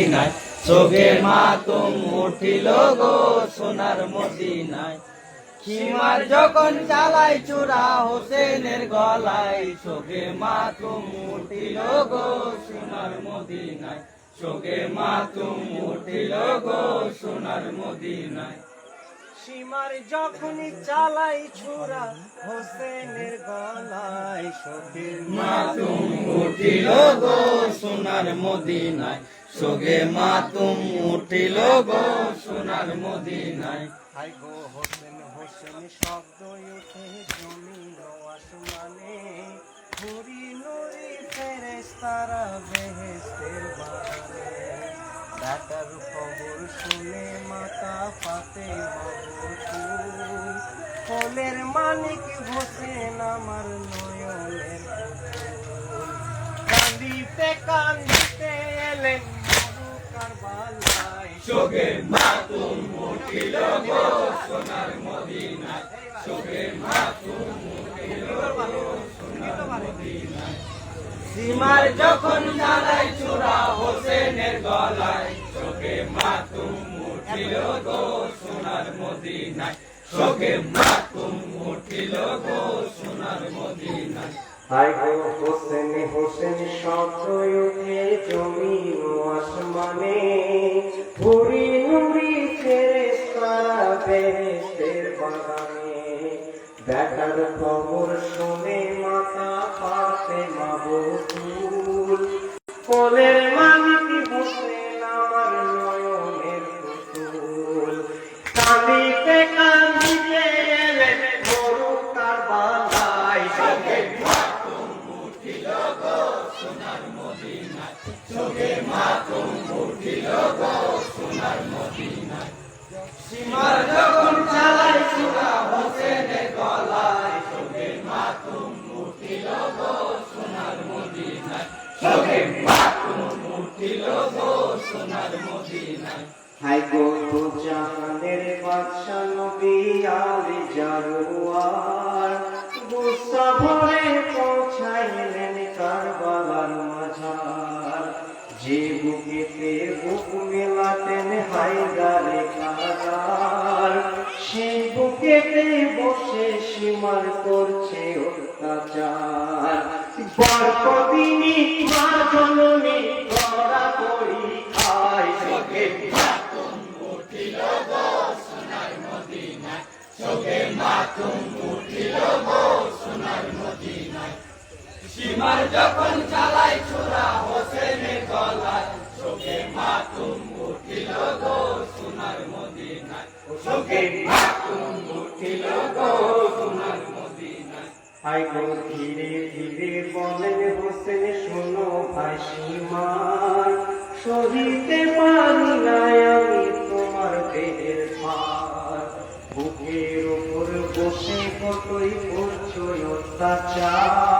মদিনায়। চোখে মাতুম উঠিল গো সোনার মদিনায়। সীমার যখন চালাই চূড়া হোসেনের গলায়, চোখে মাতুম উঠিল গো সোনার মদিনায়। চোখে মাতুম উঠিল গো সোনার মদিনায়। সীমার যখনই চালাই ছুরা হোসেনের গলায় শোকের মাতুম উঠিল গো সোনার মদিনায়। সোগে মাতুম উঠিল গো সোনার মদিনায়। হাই গো হোসেন হোসেন শব্দ উঠে জমিন আসমানে। নুরি নুরি ফেরেশতারা বেহেশতের বাগানে। বেটার খবর শুনে মাতা ফুল ফলের মালিক হোসেন আমার নয়নের। কান্দিতে কান্দিতে এলেন সোগে মাতুম উঠিল গো সোনার মদিনায় সোগে মাতুম সোনার মদিনায় সীমার যখন জ্বালাই চূড়া হোসেনের গলায়, চোখে মাতুম উঠিল গো সোনার মদিনায় চোখে মাতুম উঠিল গো সোনার মদিনায় হাই গো হোসেন হোসেন শব্দ জমিন ও আসমানে। ভুরি নুরি ছেড়ে সারা বেহেস্তের বাগানে দেখার খবর বাদশা নবী আলে জারুয়ার গুসা ভরে পৌঁছাইলেন কারবালার মাঝার। যে বুকেতে বুক মেলাতেন হায়দারে কারার সেই বুকেতে বসে সীমার করছে অত্যাচার। বরকদিনী মা জননী যখন চালাই চূড়া হোসেনের গলায় মাতুম উঠিল গো সোনার মদিনায়। মাতুম উঠিল গো সোনার গো, ধীরে ধীরে বলেন হোসেন, শোনো সহিতে পারি আমি তোমার দেহের ভার। বুকের ওপর বসে কতই করছ অত্যাচার?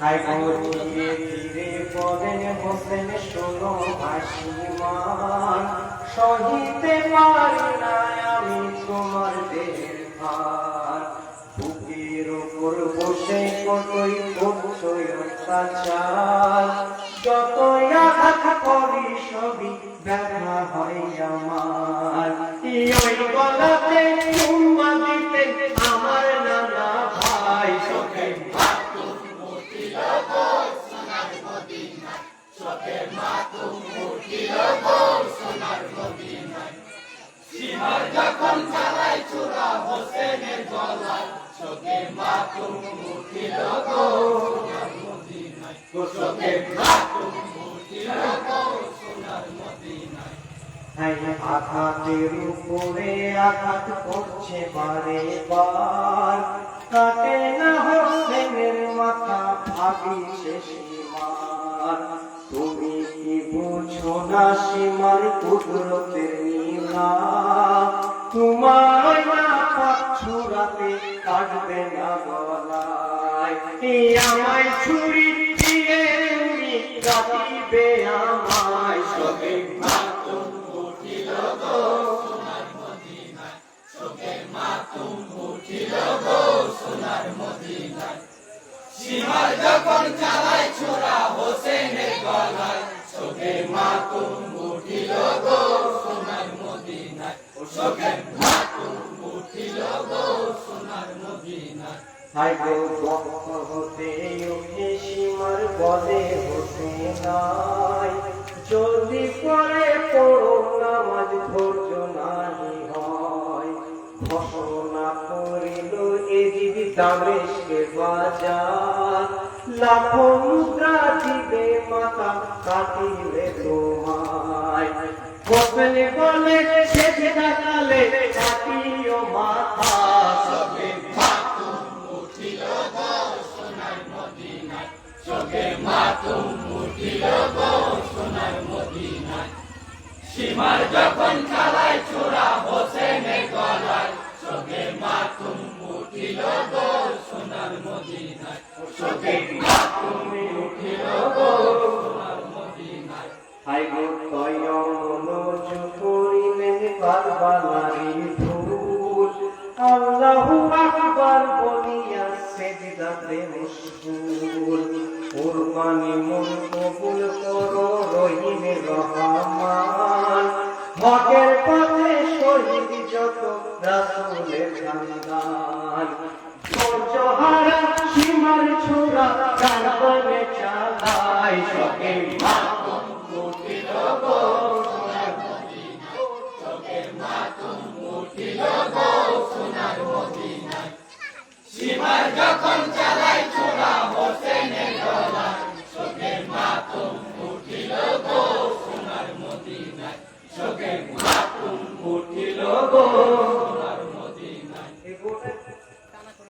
হাই সহিতে পারি না আমি তোমার দেহের। বুকের ওপর বসে কতই করছ অত্যাচার। আঘাতের উপরে আঘাত করছে বারে বার। কাটে না মাথা, ভাবি শেষে তুমি কি বুঝো না সীমার কুদরতের নীলা তোমার আমায় ছুরি দিয়ে কাটিবে আমায় সবে সীমার যখন চালায় ছোড়া হোসেনের গলায় চোখে মাতুম উঠিল গো, সোনার মদিনায়। চোখে মাতুম মদিনায় হাই গো হতে সীমার বলে হতে নাই। জলদি করে পড়ো নামাজ, ধৈর্য নাহি হয়। ঘোষণা করিল এ জীবি দামেশকে বাজার। লাখো মুদ্রা দিবে মাথা, কাটিলে তোমায়। বলে সেজে দেখালে সীমার যখন খেলায় চোরা হোসেনের গলায় চোখে মাতুম উঠিল গো সোনার মদিনায় চোখে মাতুম উঠিল গো সোনার মদিনায় হাই গো কুরবানি মন কবুল করো রহিম রহমান। হকের পথে শহীদ যত রাসূলের খানদান ধৈর্যহারা সীমার ছোড়া কারবানে চালায় সকে মাতুম উঠিল গো সোনার মদিনায়। সীমার যখন